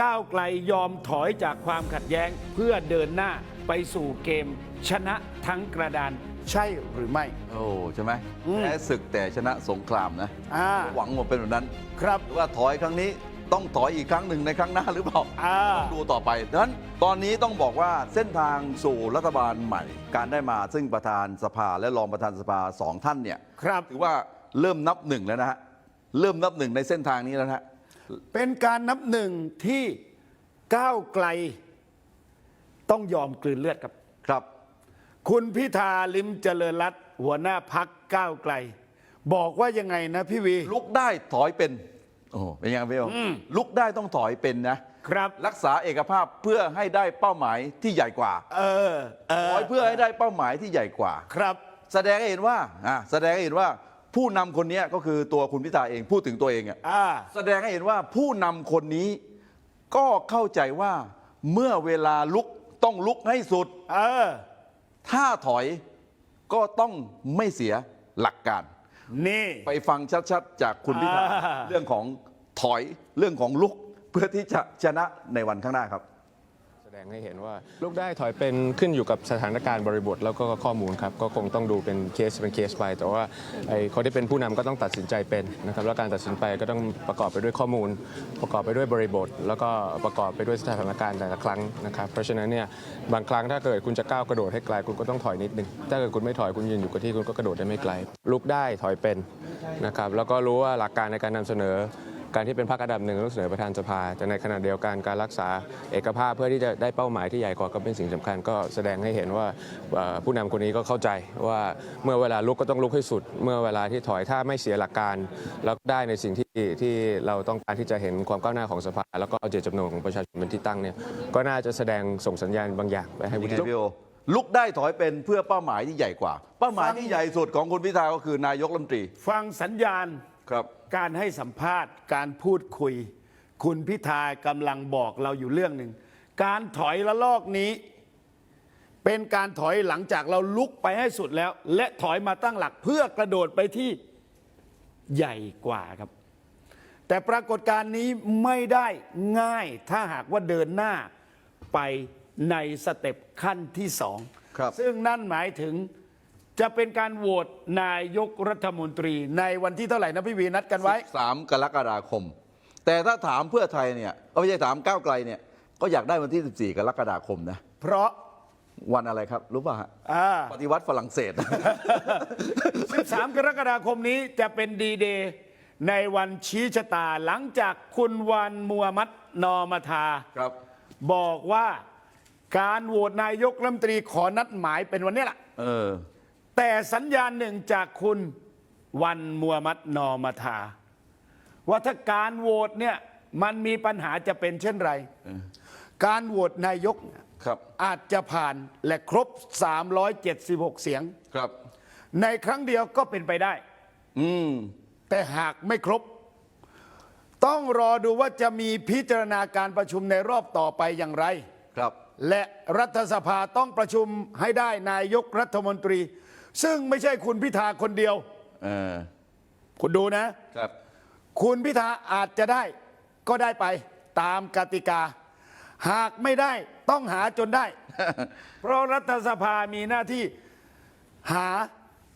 ก้าวไกลยอมถอยจากความขัดแย้งเพื่อเดินหน้าไปสู่เกม ชนะทั้งกระดานใช่หรือไม่ โอ้ใช่ไหมอืม แพ้ศึกแต่ชนะสงครามนะ อ่าหวังว่าเป็นแบบนั้นครับ หรือว่าถอยครั้งนี้ต้องถอยอีกครั้งหนึ่งในครั้งหน้าหรือเปล่า อ่าต้องดูต่อไปดังนั้นตอนนี้ต้องบอกว่าเส้นทางสู่รัฐบาลใหม่ การได้มาซึ่งประธานสภาและรองประธานสภาสองท่านเนี่ยครับ ถือว่าเริ่มนับหนึ่งแล้วนะฮะ เริ่มนับหนึ่งในเส้นทางนี้แล้วนะฮะ เป็นการนับหนึ่งที่ก้าวไกล ต้องยอมกลืนเลือดครับ ครับ คุณพิธาลิมเจริญรัตน์หัวหน้าพักก้าวไกล บอกว่ายังไงนะพี่วี ลุกได้ถอยเป็น โอ้เป็นยังไงพี่โอลุกได้ต้องถอยเป็นนะครับ รักษาเอกภาพเพื่อให้ได้เป้าหมายที่ใหญ่กว่าเออเอถออยเพื่อให้ได้เป้าหมายที่ใหญ่กว่า ครับ แสดงให้เห็นว่าอ่าแสดงให้เห็นว่า ผู้นำคนนี้ก็คือตัวคุณพิธาเองพูดถึงตัวเองอะอ่า แสดงให้เห็นว่าผู้นำคนนี้ก็เข้าใจว่าเมื่อเวลาลุกต้องลุกให้สุด เออ ถ้าถอยก็ต้องไม่เสียหลักการ นี่ ไปฟังชัดๆ จากคุณพิธาอ่า เรื่องของถอยเรื่องของลุกเพื่อที่จะชนะในวันข้างหน้าครับแสด งให้เห็นว่าลูกได้ถอยเป็นขึ้นอยู่กับสถานการณ์บริบทแล้วก็ข้อมูลครับก็คงต้องดูเป็นเคสเป็นเคสไป แต่ว่าไอ้คนที่เป็นผู้นำก็ต้องตัดสินใจเป็นนะครับแล้วการตัดสินไปก็ต้องประกอบไปด้วยข้อมูล ประกอบไปด้วยบริบท แล้วก็ประกอบไปด้วยสถานการณ์แต่ละครั้งนะครับเพราะฉะนั้นเนี่ยบางครั้งถ้าเกิดคุณจะก้าวกระโดดให้ไกลคุณก็ต้องถอยนิดนึงถ้าเกิดคุณไม่ถอยคุณยืนอยู่กับที่คุณก็กระโดดได้ไม่ไกลลุกได้ถอยเป็นนะครับแล้วก็รู้ว่าหลักการในการนำเสนอ การที่เป็นพรรคอันดับหนึ่งต้องเสนอประธานสภาแต่ในขณะเดียวกันการรักษาเอกภาพเพื่อที่จะได้เป้าหมายที่ใหญ่กว่าก็เป็นสิ่งสำคัญ ก็แสดงให้เห็นว่าเอ่อผู้นำคนนี้ก็เข้าใจว่าเมื่อเวลาลุกก็ต้องลุกให้สุด เมื่อเวลาที่ถอยถ้าไม่เสียหลักการ แล้วได้ในสิ่งที่ที่เราต้องการที่จะเห็นความก้าวหน้าของสภา แล้วก็เอาเจตจำนงของประชาชนเป็นที่ตั้งเนี่ยก็น่าจะแสดงส่งสัญญาณบางอย่างไปให้วุยังไงฒิพี่โอลุกได้ถอยเป็นเพื่อเป้าหมายที่ใหญ่กว่า เป้าหมายที่ใหญ่สุดของคุณพิธาก็คือนายกรัฐมนตรี ฟังสัญญาณ ครับ การให้สัมภาษณ์ การพูดคุย คุณพิธากำลังบอกเราอยู่เรื่องหนึ่ง การถอยละลอกนี้ เป็นการถอยหลังจากเราลุกไปให้สุดแล้ว และถอยมาตั้งหลักเพื่อกระโดดไปที่ใหญ่กว่าครับ แต่ปรากฏการณ์นี้ไม่ได้ง่ายถ้าหากว่าเดินหน้าไปในสเต็ปขั้นที่สองครับซึ่งนั่นหมายถึง จะเป็นการโหวตนายกรัฐมนตรี ในวันที่เท่าไหร่นะพี่วีนัดกันไว้ 3 กรกฎาคม แต่ถ้าถามเพื่อไทยเนี่ยเอาไม่ใช่ถามก้าวไกลเนี่ย ก็อยากได้วันที่ 14 กรกฎาคมนะ เพราะวันอะไรครับ รู้ป่ะฮะอ่า ปฏิวัติฝรั่งเศส 13 กรกฎาคมนี้จะเป็นดีเดย์ในวันชี้ชะตาหลังจากคุณวันมัวมัดนอมาทา ครับ บอกว่าการโหวตนายกรัฐมนตรีขอนัดหมายเป็นวันนี้แหละ เออ แต่สัญญาณหนึ่งจากคุณวันมัวมัดนอมาทา ว่าถ้าการโหวตเนี่ยมันมีปัญหาจะเป็นเช่นไร การโหวตนายกเนี่ยครับอาจจะผ่านและครบ 376 เสียงครับ ในครั้งเดียวก็เป็นไปได้ อืมแต่หากไม่ครบ ต้องรอดูว่าจะมีพิจารณาการประชุมในรอบต่อไปอย่างไร ครับ และรัฐสภาต้องประชุมให้ได้นายกรัฐมนตรี ซึ่งไม่ใช่คุณพิธาคนเดียว เออคุณดูนะ ครับ คุณพิธาอาจจะได้ก็ได้ไปตามกติกา หากไม่ได้ต้องหาจนได้ เพราะรัฐสภามีหน้าที่หา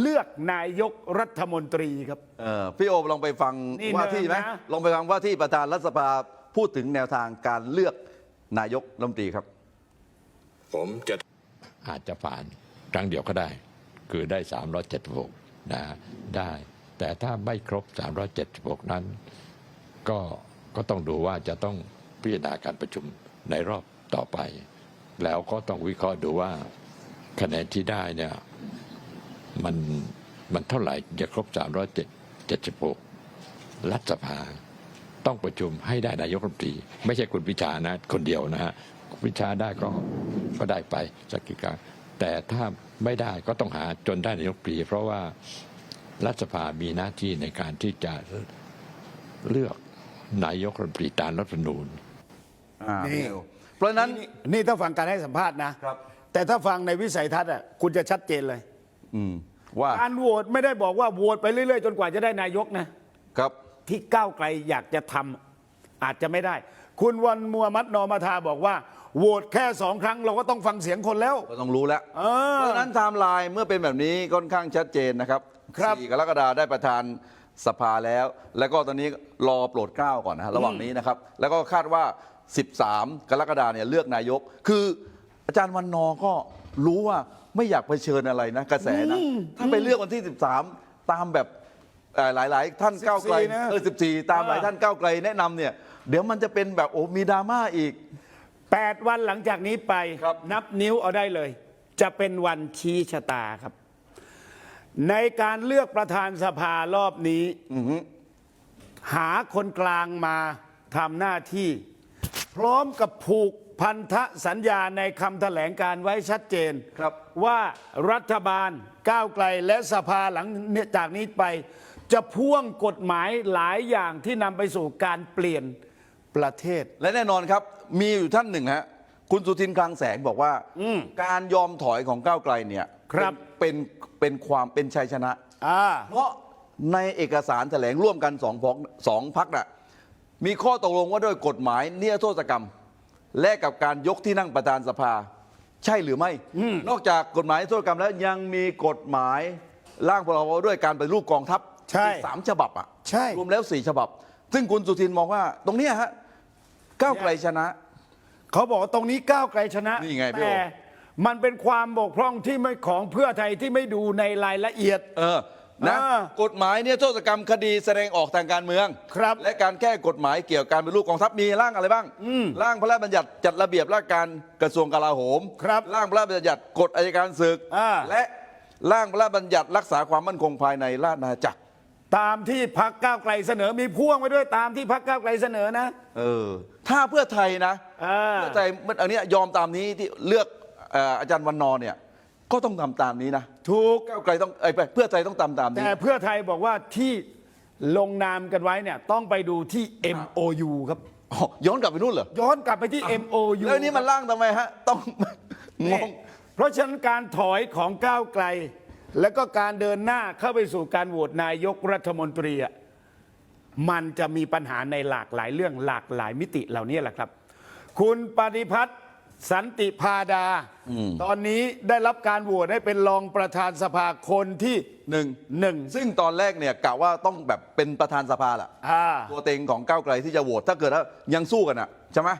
เลือกนายกรัฐมนตรีครับ เออพี่โอลองไปฟังนี่ว่าที่ไหมเนินนะ ลองไปฟังว่าที่ประธานรัฐสภาพูดถึงแนวทางการเลือกนายกรัฐมนตรีครับ ผมจะอาจจะผ่านครั้งเดียวก็ได้ คือได้ 376 นะได้ แต่ถ้าไม่ครบ 376 นั้น ก็ก็ต้องดูว่าจะต้องพิจารณาการประชุมในรอบต่อไป แล้วก็ต้องวิเคราะห์ดูว่าคะแนนที่ได้เนี่ยมันมันเท่าไหร่จะครบ 376 รัฐสภา ต้องประชุมให้ได้นายกรัฐมนตรี ไม่ใช่คุณพิชานะ คนเดียวนะฮะคุณพิชาได้ก็ก็ได้ไปสักกี่ครั้งแต่ถ้า ไม่ได้ก็ต้องหาจนได้นายกรัฐมนตรีเพราะว่ารัฐสภามีหน้าที่ในการที่จะเลือกนายกรัฐมนตรีตามรัฐธรรมนูญอ่านี่พี่โอเพราะฉะนั้นนี่นี่ถ้าฟังการให้สัมภาษณ์นะครับแต่ถ้าฟังในวิสัยทัศน์อะคุณจะชัดเจนเลยอืมว่าการโหวตไม่ได้บอกว่าโหวตไปเรื่อยๆ จนกว่าจะได้นายกนะ ครับ ที่ก้าวไกลอยากจะทำอาจจะไม่ได้ คุณวันมัวมัดนอมาทาบอกว่า โหวตแค่สองครั้งเราก็ต้องฟังเสียงคนแล้ว ก็ต้องรู้แล้ว เออ เพราะฉะนั้นไทม์ไลน์เมื่อเป็นแบบนี้ค่อนข้างชัดเจนนะครับครับ4กรกฎาได้ประธานสภาแล้ว แล้วก็ตอนนี้รอโปรดเกล้าก่อนนะฮะระหว่างนี้นะครับ แล้วก็คาดว่า 13 กรกฎาเนี่ยเลือกนายก คืออาจารย์วันนอร์ก็รู้ว่าไม่อยากเผชิญอะไรนะกระแสนะ ถ้าไปเลือกวันที่ 13 ตามแบบเอ่อหลาย ๆ ท่านก้าวไกล14นะ เออ14 ตามหลายท่านก้าวไกลแนะนำเนี่ย เดี๋ยวมันจะเป็นแบบโอ้มีดราม่าอีก 8 วันหลังจากนี้ไปครับ นับนิ้วเอาได้เลย จะเป็นวันชี้ชะตาครับ ในการเลือกประธานสภารอบนี้หาคนกลางมาทำหน้าที่ พร้อมกับผูกพันธสัญญาในคำแถลงการไว้ชัดเจน ครับ ว่ารัฐบาลก้าวไกลและสภาหลังจากนี้ไป จะพ่วงกฎหมายหลายอย่างที่นำไปสู่การเปลี่ยน ประเทศ และแน่นอนครับ มีอยู่ท่านหนึ่งฮะคุณสุทินคลังแสงบอกว่าการยอมถอยของก้าวไกลเนี่ยครับ เป็นเป็นเป็นความเป็นชัยชนะ อ่า เพราะในเอกสารแถลงร่วมกันสองพกสองพักน่ะมีข้อตกลงว่าด้วยกฎหมายเนียโทษกรรม และกับการยกที่นั่งประธานสภา ใช่หรือไม่ นอกจากกฎหมายนิรโทษกรรมแล้วยังมีกฎหมายร่างพรบด้วยการปฏิรูปกองทัพใช่อีกสามฉบับอะใช่ รวมแล้วสี่ฉบับ ซึ่งคุณสุทินมองว่าตรงเนี้ยฮะ ก้าวไกลชนะ เขาบอกว่าตรงนี้ก้าวไกลชนะนี่ไงพี่โอ แต่มันเป็นความบกพร่องที่ไม่ของเพื่อไทยที่ไม่ดูในรายละเอียด เออนะอ่ากฎหมายเนี่ยโทษกรรมคดีแสดงออกทางการเมืองครับและการแก้กฎหมายเกี่ยวกับการเป็นรูปกองทัพมีร่างอะไรบ้างร่างพระราชบัญญัติจัดระเบียบราชการกระทรวงกลาโหมครับร่างพระราชบัญญัติกฎอัยการศึกอ่า และร่างพระราชบัญญัติรักษาความมั่นคงภายในราชอาณาจักร ตามที่พักก้าวไกลเสนอมีพ่วงไว้ด้วยตามที่พักก้าวไกลเสนอนะ เออ ถ้าเพื่อไทยนะอ่า เพื่อไทยมันอันเนี้ยยอมตามนี้ที่เลือกเอ่ออาจารย์วันนอร์เนี่ย ก็ต้องทำตามนี้นะถูก ก้าวไกลต้องเอ้ยเพื่อไทยต้องตามตามนี้ แต่เพื่อไทยบอกว่าที่ลงนามกันไว้เนี่ยต้องไปดูที่ MOU ครับ อ๋อย้อนกลับไปนู่นเหรอ ย้อนกลับไปที่ MOU แล้วอันนี้มันร่างทำไมฮะ ต้องงนี่งเพราะฉะนั้นการถอยของก้าวไกล แล้วก็การเดินหน้าเข้าไปสู่การโหวตนายกรัฐมนตรีอะมันจะมีปัญหาในหลากหลายเรื่องหลากหลายมิติเหล่านี้แหละครับ คุณปฏิพัฒน์สันติพาดา ตอนนี้ได้รับการโหวตให้เป็นรองประธานสภาคนที่หนึ่งหนึ่งซึ่งตอนแรกเนี่ยกะว่าต้องแบบเป็นประธานสภาแหละอ่าตัวเต็งของก้าวไกลที่จะโหวตถ้าเกิดว่ายังสู้กันอะใช่ไหม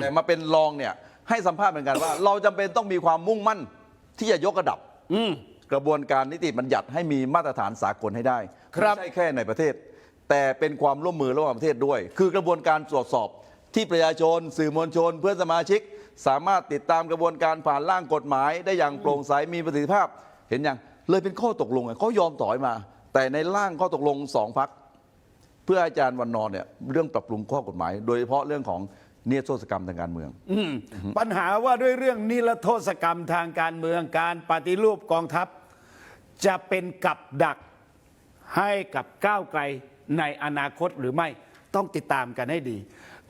แต่มาเป็นรองเนี่ยให้สัมภาษณ์เหมือนกันว่า เราจำเป็นต้องมีความมุ่งมั่นที่จะยกระดับอืม กระบวนการนิติบัญญัติให้มีมาตรฐานสากลให้ได้ครับไม่ใช่แค่ในประเทศ แต่เป็นความร่วมมือระหว่างประเทศด้วย คือกระบวนการตรวจสอบที่ประชาชน สื่อมวลชน เพื่อนสมาชิก สามารถติดตามกระบวนการผ่านร่างกฎหมาย ได้อย่างโปร่งใสมีประสิทธิภาพ เห็นยังเลยเป็นข้อตกลงไงเขายอมต่อยมา แต่ในร่างข้อตกลงสองพักเพื่ออาจารย์วันนอร์เนี่ยเรื่องปรับปรุงข้อกฎหมาย โดยเฉพาะเรื่องของ เนียโทษกรรมทางการเมืองอืมปัญหาว่าด้วยเรื่องนิรโทษกรรมทางการเมืองการปฏิรูปกองทัพ จะเป็นกับดักให้กับก้าวไกลในอนาคตหรือไม่ต้องติดตามกันให้ดี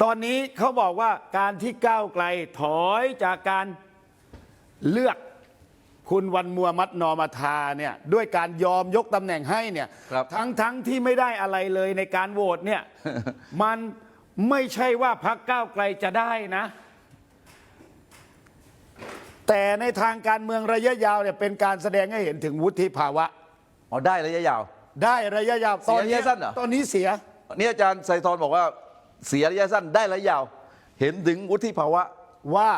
ตอนนี้เขาบอกว่าการที่ก้าวไกลถอยจากการเลือกคุณวันมัวมัดนอมาทาเนี่ยด้วยการยอมยกตำแหน่งให้เนี่ยครับทั้งทั้งที่ไม่ได้อะไรเลยในการโหวตเนี่ยมัน ไม่ใช่ว่าพักก้าวไกลจะได้นะ แต่ในทางการเมืองระยะยาวเนี่ยเป็นการแสดงให้เห็นถึงวุฒิภาวะ อ๋อได้ระยะยาว ได้ระยะยาวตอนเสียระยะสั้นเหรอ ตอนนี้เสีย นี่อาจารย์ไซทอนบอกว่าเสียระยะสั้นได้ระยะยาว เห็นถึงวุฒิภาวะ ว่า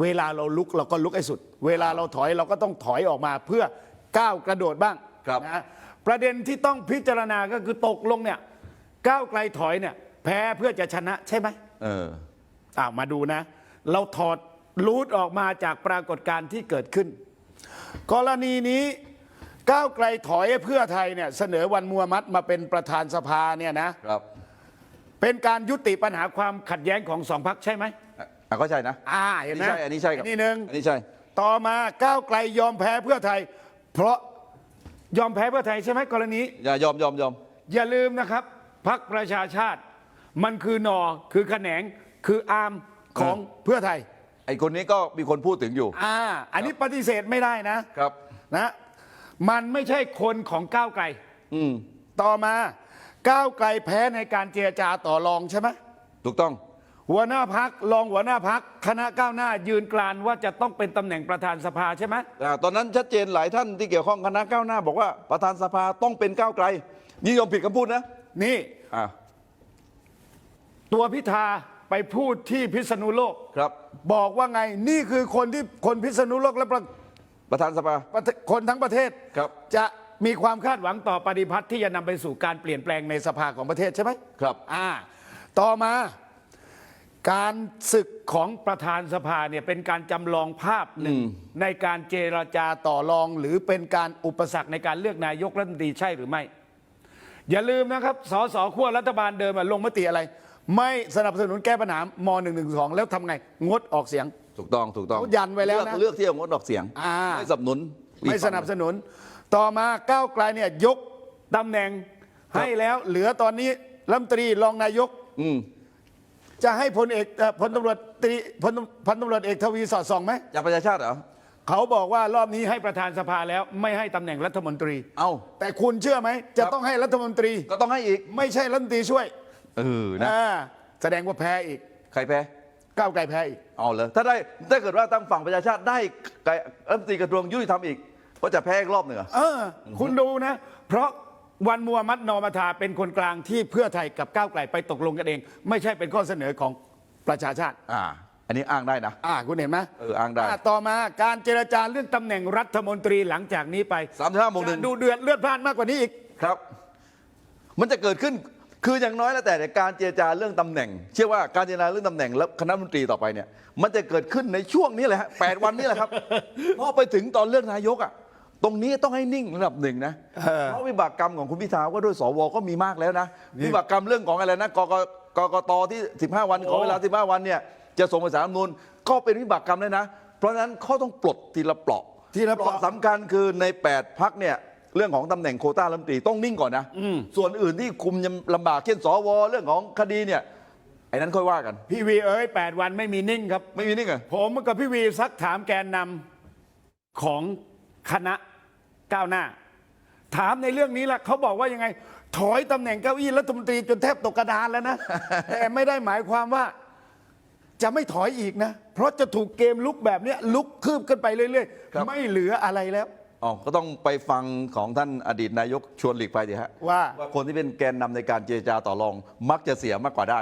เวลาเราลุกเราก็ลุกให้สุด เวลาเราถอยเราก็ต้องถอยออกมาเพื่อก้าวกระโดดบ้างครับ นะประเด็นที่ต้องพิจารณาก็คือตกลงเนี่ยก้าวไกลถอยเนี่ย แพ้เพื่อจะชนะใช่ไหมเอออ่ามาดูนะ เราถอดรูทออกมาจากปรากฏการณ์ที่เกิดขึ้น กรณีนี้ก้าวไกลถอยให้เพื่อไทยเนี่ยเสนอวันมัวมัดมาเป็นประธานสภาเนี่ยนะครับเป็นการยุติปัญหาความขัดแย้งของสองพักใช่ไหมอะอะก็ใช่นะ อ่าเห็นไหมอันนี้ใช่อันนี้ใช่ครับ นี่หนึ่ง อันนี้ใช่ต่อมาก้าวไกลยอมแพ้เพื่อไทย เพราะยอมแพ้เพื่อไทยใช่ไหมกรณี อย่ายอมยอมยอมอย่าลืมนะครับพักประชาชาติ มันคือหนอคือแขนงคืออาร์มของเพื่อไทย ไอ้คนนี้ก็มีคนพูดถึงอยู่ อ่า อันนี้ปฏิเสธไม่ได้นะครับ นะ มันไม่ใช่คนของก้าวไกล อืมต่อมาก้าวไกลแพ้ในการเจรจาต่อรองใช่ไหมถูกต้อง หัวหน้าพักรองหัวหน้าพักคณะก้าวหน้ายืนกรานว่าจะต้องเป็นตำแหน่งประธานสภาใช่ไหมอ่าตอนนั้นชัดเจนหลายท่านที่เกี่ยวข้องคณะก้าวหน้า บอกว่าประธานสภาต้องเป็นก้าวไกลนี่ยอมผิดคำพูดนะ นี่ อ่า ตัวพิธาไปพูดที่พิษณุโลก ครับ บอกว่าไงนี่คือคนที่คนพิษณุโลกและประประธานสภา ประเทศคนทั้งประเทศครับ จะมีความคาดหวังต่อปฏิพัฒน์ที่จะนำไปสู่การเปลี่ยนแปลงในสภาของประเทศใช่ไหมครับ อ่า ต่อมาการศึกของประธานสภาเนี่ยเป็นการจำลองภาพหนึ่งในการเจรจาต่อรอง หรือเป็นการอุปสรรคในการเลือกนายกรัฐมนตรีใช่หรือไม่ อย่าลืมนะครับสสขั้วรัฐบาลเดิมอะลงมติอะไร ไม่สนับสนุนแก้ปัญหาม .112 แล้วทำไง งดออกเสียง ถูกต้องถูกต้องเขายันไว้แล้วนะเลือกเลือกที่จะงดออกเสียงอ่า ไม่สนับสนุนอีกไม่สนับสนุน ต่อมาก้าวไกลเนี่ยยกตำแหน่งให้แล้วเหลือตอนนี้รัฐมนตรีรองนายก อืมจะให้พลเอกเอ่อพลตำรวจตรีพลพันตำรวจเอกทวีสอดส่องไหม จากประชาชาติเหรอ เขาบอกว่ารอบนี้ให้ประธานสภาแล้วไม่ให้ตำแหน่งรัฐมนตรี เอ้า แต่คุณเชื่อไหม จะครับต้องให้รัฐมนตรี ก็ต้องให้อีก ไม่ใช่รัฐมนตรีช่วย เออนะอ่าแสดงว่าแพ้อีก ใครแพ้ก้าวไกลแพ้อีก เอาเลยถ้าได้ถ้าเกิดว่าตั้งฝั่งประชาชาติได้ไกลรัฐมนตรีกระทรวงยุติธรรมอีก ก็จะแพ้อีกรอบหนึ่งเหรอ เออ คุณดูนะ เพราะวันมัวมัดนอมาธาเป็นคนกลางที่เพื่อไทยกับก้าวไกลไปตกลงกันเอง ไม่ใช่เป็นข้อเสนอของประชาชาติ อ่า อันนี้อ้างได้นะ อ่าคุณเห็นไหมเอออ้างได้ะต่อมาการเจรจาเรื่องตำแหน่งรัฐมนตรีหลังจากนี้ไปสามสิบห้าโมงหนึ่ง จะดูเดือดเลือดพล่านมากกว่านี้อีก ครับ มันจะเกิดขึ้น คืออย่างน้อยแล้วแต่ในการเจรจาเรื่องตำแหน่ง เชื่อว่าการเจรจาเรื่องตำแหน่งแล้วคณะรัฐมนตรีต่อไปเนี่ยมันจะเกิดขึ้นในช่วงนี้แหละฮะแปดวันนี้แหละครับเพราะไปถึงตอนเลือกนายกอะตรงนี้ต้องให้นิ่งระดับหนึ่งนะเออเพราะวิบากกรรมของคุณพิธาว่าด้วยสวก็มีมากแล้วนะ วิบากกรรมเรื่องของอะไรนะกกกกตที่ 15 วันขอเวลา 15 วันเนี่ยจะส่งไปสารรัฐธรรมนูนก็เป็นวิบากกรรมเลยนะ เพราะฉะนั้นเขาต้องปลดทีละเปราะทีละเปราะสำคัญคือใน 8 พักเนี่ย เรื่องของตำแหน่งโควต้ารัฐมนตรีต้องนิ่งก่อนนะส่วนอื่นที่คุมยังลำบากเช่นสวเรื่องของคดีเนี่ยไอ้นั้นค่อยว่ากัน พี่วีเอ้ยแปดวันไม่มีนิ่งครับ ไม่มีนิ่งเหรอผมกับพี่วีซักถามแกนนำของคณะก้าวหน้า ถามในเรื่องนี้ละเขาบอกว่ายังไง ถอยตำแหน่งเก้าอี้รัฐมนตรีจนแทบตกกระดานแล้วนะ แต่ไม่ได้หมายความว่าจะไม่ถอยอีกนะ เพราะจะถูกเกมลุกแบบเนี้ยลุกคืบขึ้นไปเรื่อยครับๆไม่เหลืออะไรแล้ว อ๋อก็ต้องไปฟังของท่านอดีตนายกชวนหลีกภัยดีฮะว่าว่าคนที่เป็นแกนนำในการเจรจาต่อรองมักจะเสียมากกว่าได้